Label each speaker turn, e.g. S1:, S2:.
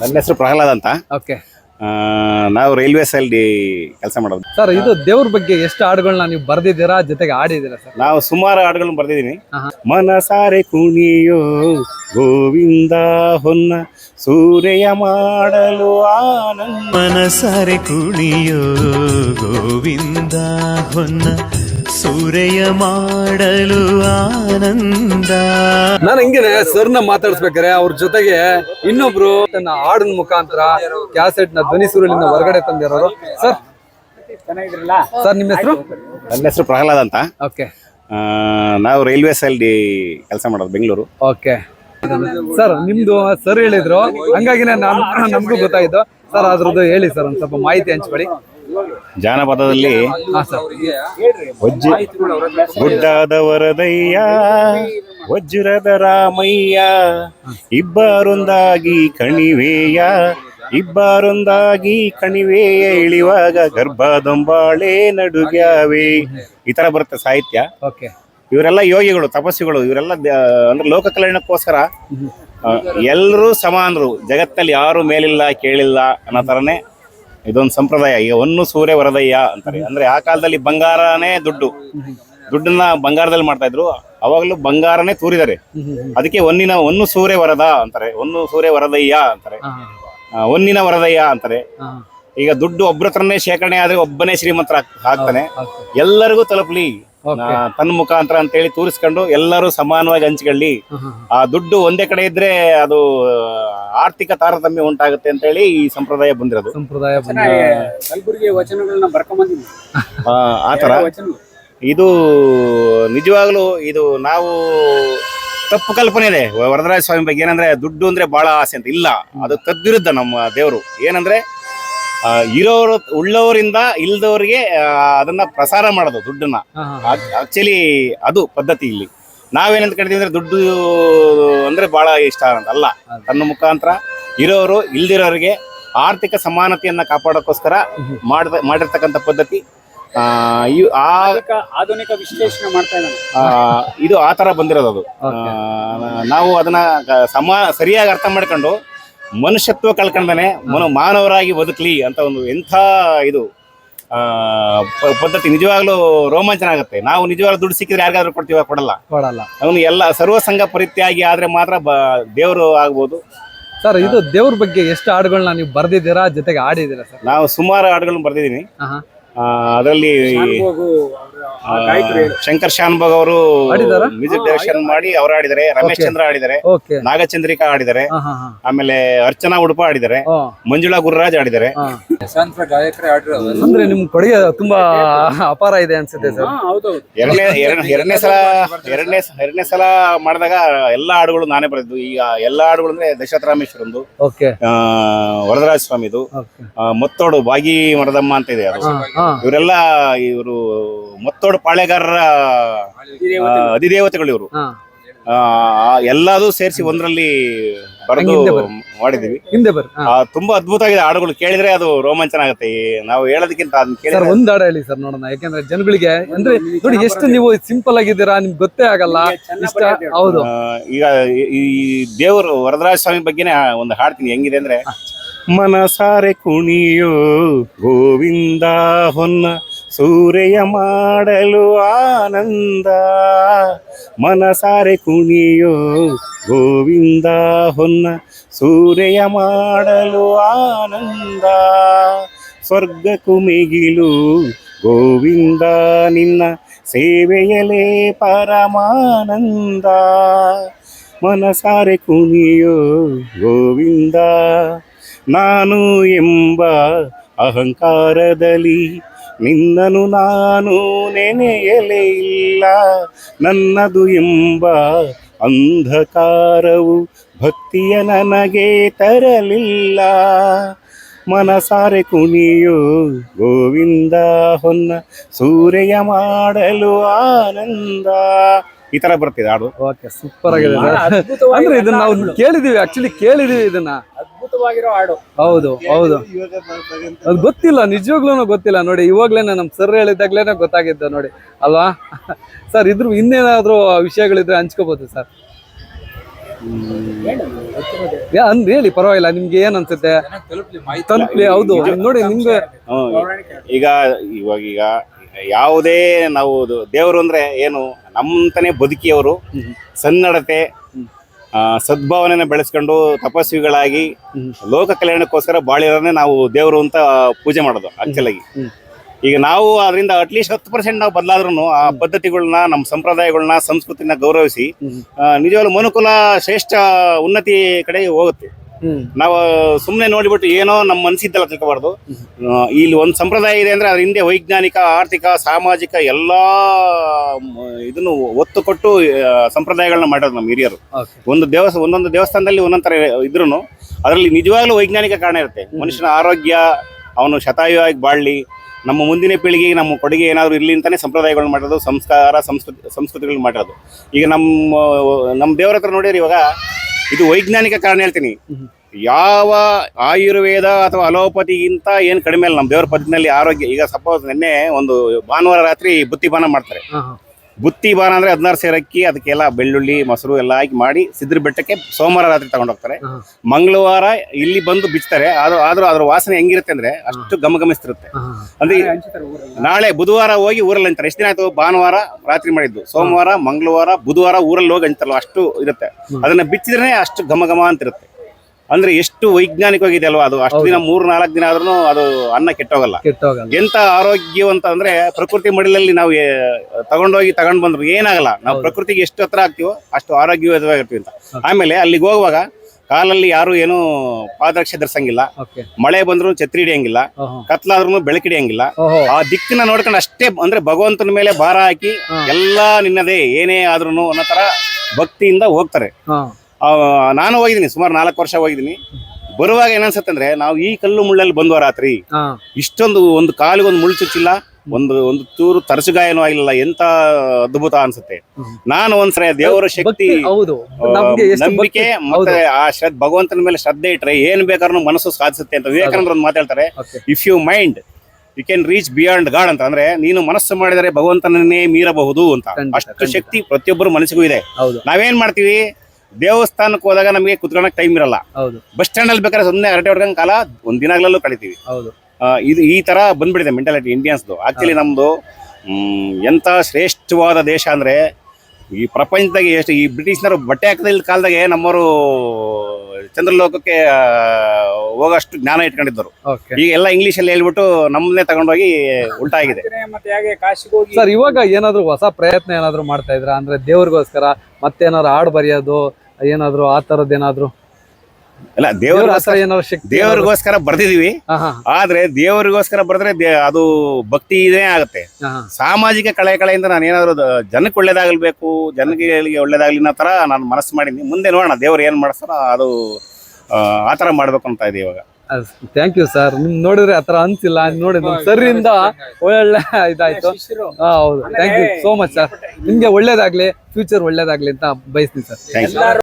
S1: ನನ್ನ ಹೆಸರು ಪ್ರಹ್ಲಾದ್ ಅಂತ.
S2: ಓಕೆ.
S1: ನಾವು ರೈಲ್ವೇಸ್ ಅಲ್ಲಿ ಕೆಲಸ ಮಾಡೋದು.
S2: ಸರ್ ಇದು ದೇವ್ರ ಬಗ್ಗೆ ಎಷ್ಟು ಹಾಡುಗಳನ್ನ ನೀವು ಬರ್ದಿದ್ದೀರಾ? ಜೊತೆಗೆ ಆಡಿದ್ದೀರಾ ಸರ್?
S1: ನಾವು ಸುಮಾರು ಹಾಡುಗಳನ್ನ ಬರ್ದಿದ್ದೀನಿ. ಮನಸಾರೆ ಕುಣಿಯೋ ಗೋವಿಂದ ಹೊನ್ನ ಸೂರ್ಯ ಮಾಡಲು ಆನಂದ.
S3: ಮನಸಾರೆ ಕುಣಿಯೋ ಗೋವಿಂದ ಹೊನ್ನ ಸೂರೆಯ ಮಾಡಲು ಆನಂದ.
S2: ನಾನು ಹಿಂಗೇನೆ ಸರ್ನ ಮಾತಾಡ್ಸ್ಬೇಕಾರೆ ಅವ್ರ ಜೊತೆಗೆ ಇನ್ನೊಬ್ರು ತನ್ನ ಹಾಡಿನ ಮುಖಾಂತರ ಕ್ಯಾಸೆಟ್ನ ಧ್ವನಿ ಸುರುಳಿನ ಹೊರಗಡೆ ತಂದಿರೋರು. ಸರ್. ಸರ್ ನಿಮ್ಮ ಹೆಸರು?
S1: ನನ್ನ ಹೆಸರು ಪ್ರಹ್ಲಾದ್ ಅಂತ.
S2: ಓಕೆ.
S1: ನಾವು ರೈಲ್ವೆ ಅಲ್ಲಿ ಕೆಲಸ ಮಾಡೋದು ಬೆಂಗಳೂರು.
S2: ಓಕೆ. ಸರ್ ನಿಮ್ದು ಸರ್ ಹೇಳಿದ್ರು. ಹಂಗಾಗಿನೇ ನಾನು ನಮಗೂ ಗೊತ್ತಾಯ್ತು. ಸರ್ ಅದ್ರದ್ದು ಹೇಳಿ ಸರ್ ಒಂದ್ ಸ್ವಲ್ಪ ಮಾಹಿತಿ ಹಂಚ್ಬೇಡಿ
S1: ಜಾನಪದದಲ್ಲಿ ಗುಡ್ಡಾದ ವರದಯ್ಯ ವಜ್ರದ ರಾಮಯ್ಯ ಇಬ್ಬರೊಂದಾಗಿ ಕಣಿವೆಯ ಇಬ್ಬರೊಂದಾಗಿ ಕಣಿವೆಯ ಇಳಿವಾಗ ಗರ್ಭದೊಂಬಾಳೆ ನಡುಗ್ಯಾವೆ. ಈ ತರ ಬರುತ್ತೆ ಸಾಹಿತ್ಯ.
S2: ಓಕೆ.
S1: ಇವರೆಲ್ಲ ಯೋಗಿಗಳು ತಪಸ್ವಿಗಳು ಇವರೆಲ್ಲ ಅಂದ್ರೆ ಲೋಕ ಕಲ್ಯಾಣಕ್ಕೋಸ್ಕರ ಎಲ್ಲರೂ ಸಮಾನರು. ಜಗತ್ತಲ್ಲಿ ಯಾರು ಮೇಲಿಲ್ಲ ಕೇಳಿಲ್ಲ ಅನ್ನೋ ಥರನೇ ಇದೊಂದು ಸಂಪ್ರದಾಯ. ಈಗ ಒಂದು ಸೂರ್ಯ ವರದಯ್ಯ ಅಂತಾರೆ. ಅಂದ್ರೆ ಆ ಕಾಲದಲ್ಲಿ ಬಂಗಾರನೇ ದುಡ್ಡು. ದುಡ್ಡನ್ನ ಬಂಗಾರದಲ್ಲಿ ಮಾಡ್ತಾ ಇದ್ರು. ಅವಾಗಲೂ ಬಂಗಾರನೇ ತೂರಿದ್ದಾರೆ. ಅದಕ್ಕೆ ಒಂದಿನ ಒಂದು ಸೂರ್ಯ ವರದ ಅಂತಾರೆ. ಒಂದು ಸೂರ್ಯ ವರದಯ್ಯ ಅಂತಾರೆ. ಒಂದಿನ ವರದಯ್ಯ ಅಂತಾರೆ. ಈಗ ದುಡ್ಡು ಒಬ್ಬರ ಹತ್ರನೇ ಶೇಖರಣೆ ಆದ್ರೆ ಒಬ್ಬನೇ ಶ್ರೀಮಂತರ ಹಾಕ್ತಾನೆ. ಎಲ್ಲರಿಗೂ ತಲುಪಲಿ. ತನ್ನ ಮುಖಾಂತರ ಅಂತೇಳಿ ತೋರಿಸ್ಕೊಂಡು ಎಲ್ಲರೂ ಸಮಾನವಾಗಿ ಹಂಚ್ಕೊಳ್ಳಿ. ಆ ದುಡ್ಡು ಒಂದೇ ಕಡೆ ಇದ್ರೆ ಅದು ಆರ್ಥಿಕ ತಾರತಮ್ಯ ಉಂಟಾಗುತ್ತೆ ಅಂತ ಹೇಳಿ ಈ ಸಂಪ್ರದಾಯ ಬಂದಿರೋದು.
S2: ಸಂಪ್ರದಾಯ ಬಂದ
S4: ಕಲಬುರಗಿ ವಚನಗಳನ್ನ ಬರ್ಕೊಂಬಂದಿನಿ
S1: ಆ, ಆ ಇದು ನಿಜವಾಗ್ಲೂ ಇದು ನಾವು ತಪ್ಪು ಕಲ್ಪನೆ ಇದೆ. ವರದರಾಜ ಸ್ವಾಮಿ ಬಗ್ಗೆ. ಏನಂದ್ರೆ ದುಡ್ಡು ಅಂದ್ರೆ ಬಹಳ ಆಸೆ ಅಂತ. ಇಲ್ಲ. ಅದು ತದ್ವಿರುದ್ಧ ನಮ್ಮ ದೇವರು. ಏನಂದ್ರೆ ಇರೋರು ಉಳ್ಳವರಿಂದ ಇಲ್ದವ್ರಿಗೆ ಅದನ್ನ ಪ್ರಸಾರ ಮಾಡೋದು ದುಡ್ಡನ್ನ. ಆಕ್ಚುಲಿ ಅದು ಪದ್ಧತಿ ಇಲ್ಲಿ. ನಾವೇನಂತ ಕರಿತೀವಿ ಅಂದ್ರೆ ದುಡ್ಡು ಅಂದ್ರೆ ಬಹಳ ಇಷ್ಟ ಅಂತ ಅಲ್ಲ. ತನ್ನ ಮುಖಾಂತರ ಇರೋರು ಇಲ್ದಿರೋರಿಗೆ ಆರ್ಥಿಕ ಸಮಾನತೆಯನ್ನ ಕಾಪಾಡೋಕ್ಕೋಸ್ಕರ ಮಾಡ್ದ ಮಾಡಿರ್ತಕ್ಕಂಥ ಪದ್ಧತಿ.
S4: ಆಧುನಿಕ ವಿಶ್ಲೇಷಣೆ ಮಾಡ್ತಾ
S1: ಇದು ಆ ತರ ಬಂದಿರೋದು ಅದು. ನಾವು ಅದನ್ನ ಸಮಾ ಸರಿಯಾಗಿ ಅರ್ಥ ಮಾಡ್ಕೊಂಡು ಮನುಷ್ಯತ್ವ ಕಳ್ಕೊಂಡನೆ ಮನ ಮಾನವರಾಗಿ ಬದುಕಲಿ ಅಂತ ಒಂದು ಎಂಥ ಇದು ಪದ್ಧತಿ ನಿಜವಾಗ್ಲೂ ರೋಮಾಂಚನ ಆಗುತ್ತೆ ನಾವು ನಿಜವಾಗ್ಲೂ ದುಡ್ಡು ಸಿಕ್ಕಿದ್ರೆ ಯಾರಿಗಾದ್ರೂ ಕೊಡ್ತೀವ ಕೊಡಲ್ಲ.
S2: ಕೊಡಲ್ಲ.
S1: ಅವನು ಎಲ್ಲ ಸರ್ವಸಂಗ ಪರಿತ್ಯಾಗಿ ಆದ್ರೆ ಮಾತ್ರ ಬ ದೇವರು ಆಗ್ಬೋದು.
S2: ಸರ್ ಇದು ದೇವ್ರ ಬಗ್ಗೆ ಎಷ್ಟು ಹಾಡುಗಳನ್ನ ನೀವು ಬರ್ದಿದ್ದೀರಾ ಜೊತೆಗೆ ಆಡಿದ್ದೀರಾ ಸರ್?
S1: ನಾವು ಸುಮಾರು ಹಾಡುಗಳನ್ನ ಬರ್ದಿದ್ದೀನಿ. ಅದರಲ್ಲಿ ಶಂಕರ್ ಶಾನ್ಭೋಗ್ ಅವರು
S2: ಆಡಿದಾರಾ?
S1: ಮ್ಯೂಸಿಕ್ ಡೈರೆಕ್ಷನ್ ಮಾಡಿ ಅವರು ಆಡಿದ್ದಾರೆ ರಮೇಶ್ ಚಂದ್ರ ಆಡಿದ್ದಾರೆ
S2: ಓಕೆ.
S1: ನಾಗಚಂದ್ರಿಕಾ ಆಡಿದ್ದಾರೆ ಆಮೇಲೆ ಅರ್ಚನಾ ಉಡುಪ ಆಡಿದ್ದಾರೆ ಮಂಜುಳಾ ಗುರುರಾಜ್ ಆಡಿದ್ದಾರೆ
S2: ಹಾ.
S4: ಶಾಂತ ಗಾಯಕರೇ ಆಡಿರೋದು
S2: ಅಂದ್ರೆ ನಿಮ್ ಕೊಡುಗೆ ತುಂಬಾ ಅಪಾರ ಇದೆ ಅನ್ಸುತ್ತೆ ಸರ್.
S4: ಹೌದೌದು.
S1: ಎರಡನೇ ಎರಡ್- ಎರಡನೇ ಸಲ ಎರಡನೇ ಎರಡನೇ ಸಲ ಮಾಡಿದಾಗ ಎಲ್ಲಾ ಹಾಡುಗಳು ನಾನೇ ಬರೆದ್ದು ಈಗ ಎಲ್ಲಾ ಹಾಡುಗಳು ಅಂದ್ರೆ ದಶರಥರಾಮೇಶ್ವರಂದು
S2: ಓಕೆ.
S1: ಆ, ವರದರಾಜ ಸ್ವಾಮಿದು ಮತ್ತೋಡು ಬಾಗಿ ಮರದಮ್ಮ ಅಂತ ಇದೆ ಅದು. ಇವರೆಲ್ಲ ಇವರು ಮತ್ತೋಡು ಪಾಳೆಗಾರರ ಅಧಿದೇವತೆಗಳು ಇವರು ಎಲ್ಲದೂ ಸೇರಿಸಿ ಒಂದರಲ್ಲಿ ಬರೆದು. ಮಾಡಿದೀವಿ
S2: ಹಿಂದೆ ಬರ್ರಿ
S1: ಆ, ತುಂಬಾ ಅದ್ಭುತವಾಗಿದೆ ಹಾಡುಗಳು. ಕೇಳಿದ್ರೆ ಅದು ರೋಮಾಂಚನ ಆಗುತ್ತೆ. ಈ ನಾವು ಹೇಳೋದಕ್ಕಿಂತ ಅದನ್ನ
S2: ಸರ್
S1: ಕೇಳಿದ್ರೆ
S2: ಒಂದ್ ಹಾಡು ಹೇಳಿ ಸರ್ ನೋಡೋಣ. ಯಾಕಂದ್ರೆ ಜನಗಳಿಗೆ ಅಂದ್ರೆ ನೋಡಿ ಎಷ್ಟು ನೀವು ಸಿಂಪಲ್ ಆಗಿದ್ದೀರಾ ನಿಮ್ಗೆ ಗೊತ್ತೇ ಆಗಲ್ಲ. ಇಷ್ಟ ಹೌದು.
S1: ಆ, ಈಗ ಈ- ಈ ದೇವರು ವರದರಾಜ ಸ್ವಾಮಿ ಬಗ್ಗೆನೇ ಒಂದು ಹಾಡ್ತೀನಿ ಹೆಂಗಿದೆ ಅಂದ್ರೆ ಮನಸಾರೆ ಕುಣಿಯೋ ಗೋವಿಂದ ಹೊನ್ನ ಸೂರ್ಯ ಮಾಡಲು ಆನಂದ, ಮನಸಾರೆ ಕುಣಿಯೋ ಗೋವಿಂದ ಹೊನ್ನ ಸೂರ್ಯ ಮಾಡಲು ಆನಂದ ಸ್ವರ್ಗ ಕುಮಿಗಿಲು ಗೋವಿಂದ ನಿನ್ನ ಸೇವೆಯಲೇ ಪರಮಾನಂದ, ಮನಸಾರೆ ಕುಣಿಯೋ ಗೋವಿಂದ. ನಾನು ಎಂಬ ಅಹಂಕಾರದಲ್ಲಿ ನಿನ್ನನು ನಾನು ನೆನೆಯಲೇ ಇಲ್ಲ ನನ್ನದು ಎಂಬ ಅಂಧಕಾರವು ಭಕ್ತಿಯ ನನಗೆ ತರಲಿಲ್ಲ. ಮನಸಾರೆ ಕುಣಿಯೋ ಗೋವಿಂದ ಹೊನ್ನ ಸೂರ್ಯ ಮಾಡಲು ಆನಂದ. ಈ ತರ ಬರ್ತಿದೆ ಹಾಡು.
S2: ಓಕೆ ಸೂಪರ್ ಆಗಿದೆ. ಅಂದ್ರೆ ಇದನ್ನ ನಾವು. ಕೇಳಿದೀವಿ ಆಕ್ಚುಲಿ ಕೇಳಿದೀವಿ ಇದನ್ನ.
S4: ಅದ್ಭುತವಾಗಿರೋ ಹಾಡು.
S2: ಹೌದು ಹೌದು. ಅದು ಗೊತ್ತಿಲ್ಲ ನಿಜವಾಗ್ಲೂ ಗೊತ್ತಿಲ್ಲ. ನೋಡಿ ಇವಾಗ್ಲೇನೆ ನಮ್ ಸರ್ ಹೇಳಿದಾಗ್ಲೇನೆ ಗೊತ್ತಾಗಿದ್ದು ನೋಡಿ. ಅಲ್ವಾ? ಸರ್ ಇದ್ರ ಇನ್ನೇನಾದ್ರೂ ವಿಷಯಗಳಿದ್ರೆ ಹಂಚ್ಕೋಬಹುದು ಸರ್. ಯಾ, ಅಂದ್ ಹೇಳಿ ಪರವಾಗಿಲ್ಲ ನಿಮ್ಗೆ ಏನ್ ಅನ್ಸುತ್ತೆ? ತಲುಪ್ಲಿ ಹೌದು ನೋಡಿ ನಿಮ್ಗೆ
S1: ಹ್ಮ್. ಈಗ ಇವಾಗ ಈಗ ಯಾವುದೇ ನಾವು ಅದು- ದೇವರು ಅಂದ್ರೆ ಏನು ನಮ್ಮಂತಾನೆ ಬದುಕಿಯವರು ಸನ್ನಡತೆ ಆ, ಸದ್ಭಾವನೆನ ಬೆಳೆಸ್ಕೊಂಡು ತಪಸ್ವಿಗಳಾಗಿ ಲೋಕ ಕಲ್ಯಾಣಕ್ಕೋಸ್ಕರ ಬಾಳಿರೋನೇ ನಾವು ದೇವರು ಅಂತ ಪೂಜೆ ಮಾಡೋದು ಆಕ್ಚುಲ್ ಆಗಿ ಈಗ ನಾವು ಅದರಿಂದ ಅಟ್ಲೀಸ್ಟ್ ಹತ್ತು ಪರ್ಸೆಂಟ್ ನಾವು ಬದಲಾದ್ರೂ ಆ ಪದ್ಧತಿಗಳನ್ನ ನಮ್ಮ ಸಂಪ್ರದಾಯಗಳನ್ನ ಸಂಸ್ಕೃತಿನ ಗೌರವಿಸಿ ನಿಜವಾಗ್ಲೂ ಮನುಕುಲ ಶ್ರೇಷ್ಠ ಉನ್ನತಿ ಕಡೆ ಹೋಗುತ್ತೆ. ನಾವು ಸುಮ್ಮನೆ ನೋಡಿಬಿಟ್ಟು ಏನೋ ನಮ್ಮ ಮನಸ್ಸಿದ್ದಲ್ಲ ತಿಳ್ಕೊಬಾರ್ದು. ಇಲ್ಲಿ ಒಂದು ಸಂಪ್ರದಾಯ ಇದೆ ಅಂದ್ರೆ ಅದ್ರ ಹಿಂದೆ ವೈಜ್ಞಾನಿಕ ಆರ್ಥಿಕ ಸಾಮಾಜಿಕ ಎಲ್ಲಾ ಇದನ್ನು ಒತ್ತು ಕೊಟ್ಟು ಸಂಪ್ರದಾಯಗಳನ್ನ ಮಾಡೋದು ನಮ್ಮ ಹಿರಿಯರು. ಒಂದು ದೇವಸ್ಥಾನ ಒಂದೊಂದು ದೇವಸ್ಥಾನದಲ್ಲಿ ಒಂದೊಂದು ಥರ ಇದ್ರೂ ಅದರಲ್ಲಿ ನಿಜವಾಗ್ಲೂ ವೈಜ್ಞಾನಿಕ ಕಾರಣ ಇರುತ್ತೆ. ಮನುಷ್ಯನ ಆರೋಗ್ಯ ಅವನು ಶತಾಯುವಾಗಿ ಬಾಳಲಿ ನಮ್ಮ ಮುಂದಿನ ಪೀಳಿಗೆಗೆ ನಮ್ಮ ಕೊಡುಗೆ ಏನಾದರೂ ಇರಲಿ ಅಂತಾನೆ ಸಂಪ್ರದಾಯಗಳನ್ನ ಮಾಡೋದು ಸಂಸ್ಕಾರ ಸಂಸ್ಕೃತಿ ಸಂಸ್ಕೃತಿಗಳನ್ನ ಮಾಡೋದು ಈಗ ನಮ್ಮ ನಮ್ಮ ದೇವರ ಹತ್ರ ನೋಡಿದ್ರೆ ಇವಾಗ ಇದು ವೈಜ್ಞಾನಿಕ ಕಾರಣ ಹೇಳ್ತೀನಿ. ಯಾವ ಆಯುರ್ವೇದ ಅಥವಾ ಅಲೋಪತಿಗಿಂತ ಏನು ಕಡಿಮೆ ಇಲ್ಲ. ನಮ್ಮ ದೇವರ ಪದ್ಧತಿನಲ್ಲಿ ಆರೋಗ್ಯ ಈಗ ಸಪೋಸ್ ನಿನ್ನೆ ಒಂದು ಭಾನುವಾರ ರಾತ್ರಿ ಬುತ್ತಿ ಬಾನ ಮಾಡ್ತಾರೆ ಬುತ್ತಿ ಬಾನ ಅಂದ್ರೆ ಹದಿನಾರು ಸೇರ್ ಅಕ್ಕಿ ಅದಕ್ಕೆಲ್ಲ ಬೆಳ್ಳುಳ್ಳಿ ಮೊಸರು ಎಲ್ಲ ಹಾಕಿ ಮಾಡಿ ಸಿದ್ರ ಬೆಟ್ಟಕ್ಕೆ ಸೋಮವಾರ ರಾತ್ರಿ ತಗೊಂಡೋಗ್ತಾರೆ. ಮಂಗಳವಾರ ಇಲ್ಲಿ ಬಂದು ಬಿಚ್ತಾರೆ. ಆದ್ರೂ ಆದ್ರೂ ಅದ್ರ ವಾಸನೆ ಹೆಂಗಿರುತ್ತೆ ಅಂದ್ರೆ ಅಷ್ಟು ಗಮಗಮಿಸ್ತಿರುತ್ತೆ
S2: ಗಮಿಸ್ತಿರುತ್ತೆ.
S1: ಅಂದ್ರೆ ನಾಳೆ ಬುಧವಾರ ಹೋಗಿ ಊರಲ್ಲಿ ಅಂತಾರೆ ಎಷ್ಟು ದಿನ ಆಯ್ತು? ಭಾನುವಾರ ರಾತ್ರಿ ಮಾಡಿದ್ದು. ಸೋಮವಾರ ಮಂಗಳವಾರ ಬುಧವಾರ ಊರಲ್ಲಿ ಹೋಗಿ ಅಂತಾರಲ್ಲ ಅಷ್ಟು ಇರುತ್ತೆ. ಅದನ್ನ ಬಿಚ್ಚಿದ್ರೆ ಅಷ್ಟು ಘಮ ಘಮ ಅಂತಿರುತ್ತೆ. ಅಂದ್ರೆ ಎಷ್ಟು ವೈಜ್ಞಾನಿಕವಾಗಿದೆ ಅಲ್ವಾ ಅದು? ಅಷ್ಟು ದಿನ ಮೂರ್ ನಾಲ್ಕು ದಿನ ಆದ್ರೂ ಅದು ಅನ್ನ ಕೆಟ್ಟೋಗಲ್ಲ.
S2: ಕೆಟ್ಟೋಗಲ್ಲ.
S1: ಎಂತ ಆರೋಗ್ಯವಂತ ಅಂದ್ರೆ ಪ್ರಕೃತಿ ಮಡಿಲಲ್ಲಿ ನಾವು ತಗೊಂಡೋಗಿ ತಗೊಂಡ್ ಬಂದ್ರು ಏನಾಗಲ್ಲ. ನಾವು ಪ್ರಕೃತಿಗೆ ಎಷ್ಟು ಹತ್ರ ಆಗ್ತೀವೋ ಅಷ್ಟು ಆರೋಗ್ಯವಾಗಿರ್ತೀವಿ ಅಂತ. ಆಮೇಲೆ ಅಲ್ಲಿಗೆ ಹೋಗುವಾಗ ಕಾಲಲ್ಲಿ ಯಾರು ಏನು ಪಾದರಕ್ಷೆ ಧರಿಸಂಗಿಲ್ಲ. ಮಳೆ ಬಂದ್ರು ಛತ್ರಿ ಹಿಡಿಯಂಗಿಲ್ಲ. ಕತ್ಲಾದ್ರೂ ಬೆಳಕಿಡಿಯಂಗಿಲ್ಲ ಆ ದಿಕ್ಕನ್ನ ನೋಡ್ಕೊಂಡು ಅಷ್ಟೇ ಅಂದ್ರೆ ಭಗವಂತನ ಮೇಲೆ ಭಾರ ಹಾಕಿ ಎಲ್ಲಾ ನಿನ್ನದೇ ಏನೇ ಆದ್ರೂ ಅನ್ನೋ ತರ ಭಕ್ತಿಯಿಂದ ಹೋಗ್ತಾರೆ. ನಾನು ಹೋಗಿದ್ದೀನಿ ಸುಮಾರು ನಾಲ್ಕು ವರ್ಷ ಹೋಗಿದ್ದೀನಿ. ಬರುವಾಗ ಏನನ್ಸುತ್ತೆ ಅಂದ್ರೆ ನಾವು ಈ ಕಲ್ಲು ಮುಳ್ಳಲ್ಲಿ ಬಂದ್ವ ರಾತ್ರಿ. ಇಷ್ಟೊಂದು ಒಂದು ಕಾಲಿಗೆ ಒಂದು ಮುಳ್ಳು ಚುಚ್ಚಿಲ್ಲ ಒಂದು ಒಂದು ಚೂರು ತರಸುಗಾಯನೂ ಆಗಿಲ್ಲ ಎಂತ ಅದ್ಭುತ ಅನ್ಸುತ್ತೆ. ನಾನು ಒಂದ್ಸರಿ ದೇವರ ಶಕ್ತಿ ನಂಬಿಕೆ ಮತ್ತೆ ಆ ಶ್ರದ್ಧ ಭಗವಂತನ ಮೇಲೆ ಶ್ರದ್ಧೆ ಇಟ್ರೆ ಏನ್ ಬೇಕಾದ್ರೂ ಮನಸ್ಸು ಸಾಧಿಸುತ್ತೆ ಅಂತ ವಿವೇಕಾನಂದ್ರ ಒಂದು ಮಾತಾಡ್ತಾರೆ. If you mind you can reach beyond God ಅಂತ ಅಂದ್ರೆ ನೀನು ಮನಸ್ಸು ಮಾಡಿದರೆ ಭಗವಂತನನ್ನೇ ಮೀರಬಹುದು ಅಂತ. ಅಷ್ಟು ಶಕ್ತಿ ಪ್ರತಿಯೊಬ್ಬರು ಮನಸ್ಸಿಗೂ ಇದೆ. ನಾವೇನ್ ಮಾಡ್ತೀವಿ? ದೇವಸ್ಥಾನಕ್ಕೆ ಹೋದಾಗ ನಮಗೆ ಕುತ್ಕೊಳಕ್ ಟೈಮ್ ಇರಲ್ಲ.
S2: ಹೌದು.
S1: ಬಸ್ ಸ್ಟ್ಯಾಂಡ್ ಅಲ್ಲಿ ಬೇಕಾದ್ರೆ ಸುಮ್ಮನೆ ಹರಟೆ ಹೊಡ್ಕೊಂಡ್ ಕಾಲ ಒಂದ್ ದಿನಗಳಲ್ಲೂ ಕಳಿತೀವಿ.
S2: ಹೌದು.
S1: ಆ, ಇದು ಈ ತರ ಬಂದ್ಬಿಟ್ಟಿದೆ ಮೆಂಟಾಲಿಟಿ ಇಂಡಿಯನ್ಸ್ದು ಆಕ್ಚುಲಿ ನಮ್ದು ಮ್, ಎಂತ ಶ್ರೇಷ್ಠವಾದ ದೇಶ ಅಂದ್ರೆ ಈ ಪ್ರಪಂಚದಾಗ ಎಷ್ಟು ಈ ಬ್ರಿಟಿಷ್ನವರು ಬಟ್ಟೆ ಹಾಕದಿಲ್ಲ ಕಾಲದಾಗೆ ನಮ್ಮವರು ಚಂದ್ರಲೋಕಕ್ಕೆ ಹೋಗೋಷ್ಟು ಜ್ಞಾನ ಇಟ್ಕೊಂಡಿದ್ದರು.
S2: ಓಕೆ
S1: ಈಗ ಎಲ್ಲ ಇಂಗ್ಲಿಷ್ ಅಲ್ಲಿ ಹೇಳ್ಬಿಟ್ಟು ನಮ್ಮನ್ನೇ ತಗೊಂಡೋಗಿ ಉಲ್ಟಾಗಿದೆ
S4: ಮತ್ತೆ ಹೇಗೆ ಕಾಶಿಗೆ ಹೋಗಿ
S2: ಸರ್ ಇವಾಗ ಏನಾದ್ರು ಹೊಸ ಪ್ರಯತ್ನ ಏನಾದ್ರು ಮಾಡ್ತಾ ಇದ್ರ? ಅಂದ್ರೆ ದೇವ್ರಿಗೋಸ್ಕರ ಮತ್ತೇನಾದ್ರು ಹಾಡು ಬರೆಯೋದು ಏನಾದ್ರು ಆ ಥರದ್ದು ಏನಾದ್ರು?
S1: ಅಲ್ಲ
S2: ದೇವರಿಗೋಸ್ಕರ ಏನಾದ್ರು ಶಕ್ತಿ
S1: ದೇವರಿಗೋಸ್ಕರ ಬರ್ದಿದೀವಿ
S2: ಹಾ ಹಾ
S1: ಆದ್ರೆ ದೇವರಿಗೋಸ್ಕರ ಬರೆದ್ರೆ ದೇ- ಅದು ಭಕ್ತಿ ಇದೇ ಆಗುತ್ತೆ.
S2: ಹಾ ಹಾ
S1: ಸಾಮಾಜಿಕ ಕಳೆ ಕಳೆಯಿಂದ ನಾನು ಏನಾದ್ರು ದ- ಜನಕ್ಕೆ ಒಳ್ಳೇದಾಗಲ್ಬೇಕು ಜನಗಳಿಗೆ ಒಳ್ಳೇದಾಗ್ಲಿ ಅನ್ನೋ ತರ ನಾನು ಮನಸ್ಸು ಮಾಡಿದ್ದೀನಿ. ಮುಂದೆ ನೋಡೋಣ ದೇವರು ಏನ್ ಮಾಡಿಸ್ತಾರೋ ಅದು ಆ, ಆ ತರ ಮಾಡ್ಬೇಕು ಅಂತ ಇದೆ ಇವಾಗ
S2: ಥ್ಯಾಂಕ್ ಯು ಸರ್ ನಿಮ್ ನೋಡಿದ್ರೆ ಆತರ ಅನ್ಸಿಲ್ಲ. ನೋಡಿ ನಮ್ ಸರಿಯಿಂದ ಒಳ್ಳೆ ಇದಾಯ್ತು. ಹಾ ಹೌದು. Thank you so much sir ನಿಮ್ಗೆ ಒಳ್ಳೇದಾಗ್ಲಿ ಫ್ಯೂಚರ್ ಒಳ್ಳೇದಾಗ್ಲಿ ಅಂತ ಬಯಸ್ತೀನಿ ಸರ್
S1: ಥ್ಯಾಂಕ್ ಯು
S4: ಎಲ್ಲಾರು